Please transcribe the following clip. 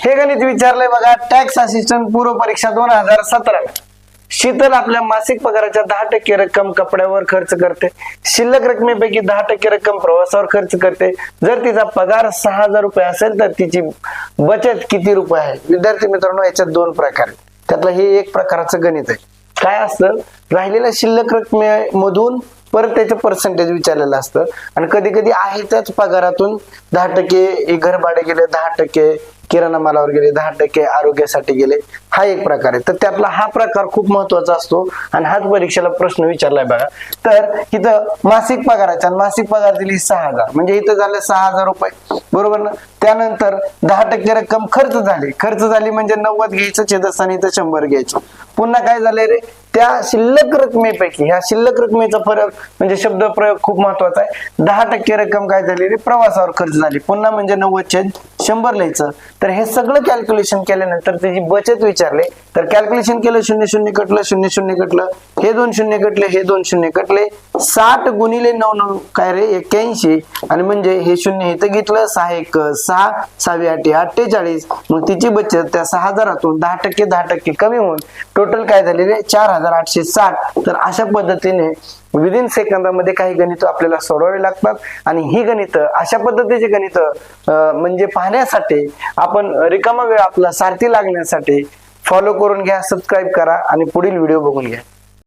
हे गणित विचारलंय बघा टॅक्स असिस्टंट पूर्व परीक्षा दोन हजार सतरा. शीतल आपल्या मासिक पगाराच्या दहा टक्के रक्कम कपड्यावर खर्च करते. शिल्लक रकमेपैकी दहा टक्के रक्कम प्रवासावर खर्च करते. जर तिचा पगार सहा हजार रुपये असेल तर तिची बचत किती रुपये आहे? विद्यार्थी मित्रांनो याच्यात दोन प्रकार आहेत. त्यातलं हे एक प्रकारचं गणित आहे. काय असतं? राहिलेल्या शिल्लक रकमेमधून परत त्याचं पर्सेंटेज विचारलेलं असतं. आणि कधी कधी आहे त्याच पगारातून दहा टक्के घर भाडे गेले दहा टक्के किराणा मालावर गेले दहा टक्के आरोग्यासाठी गेले हा एक प्रकार आहे. तर त्यातला हा प्रकार खूप महत्त्वाचा असतो आणि हाच परीक्षेला प्रश्न विचारलाय बघा. तर इथं मासिक पगाराच्या आणि मासिक पगार दिली सहा हजार. म्हणजे इथं झालं सहा हजार रुपये. बरोबर ना? त्यानंतर दहा टक्के रक्कम खर्च झाली. खर्च झाली म्हणजे नव्वद घ्यायचं छेदस्थानी इथं शंभर घ्यायचं. पुन्हा काय झालंय रे? त्या शिल्लक रकमेपैकी ह्या शिल्लक रकमेचा फरक म्हणजे शब्द प्रयोग खूप महत्त्वाचा आहे. दहा टक्के रक्कम काय झाली रे प्रवासावर खर्च झाली. पुन्हा म्हणजे नव्वद छेद शंभर लिहायचं. तर हे सगळं कॅल्क्युलेशन केल्यानंतर त्याची बचत विचारले तर कॅल्क्युलेशन केलं शून्य शून्य कटलं शून्य शून्य कटलं. हे दोन शून्य कटले हे दोन शून्य कटले. साठ गुणिले नऊ नऊ काय रे एक्क्याऐंशी. आणि म्हणजे हे शून्य इथं घेतलं सहा एक सहा सहावी आठ अठ्ठेचाळीस. मग तिची बचत त्या सहा हजारातून दहा टक्के दहा टक्के कमी होऊन टोटल काय झालेले चार हजार आठशे साठ. तर अशा पद्धतीने विदिन सेकंदामध्ये काही गणित आपल्याला सोडवावे लागतात. आणि ही गणित अशा पद्धतीची गणित म्हणजे पाहण्यासाठी आपण रिकामा वेळ आपला सारथी लागण्यासाठी फॉलो करून घ्या सबस्क्राईब करा आणि पुढील व्हिडिओ बघून घ्या.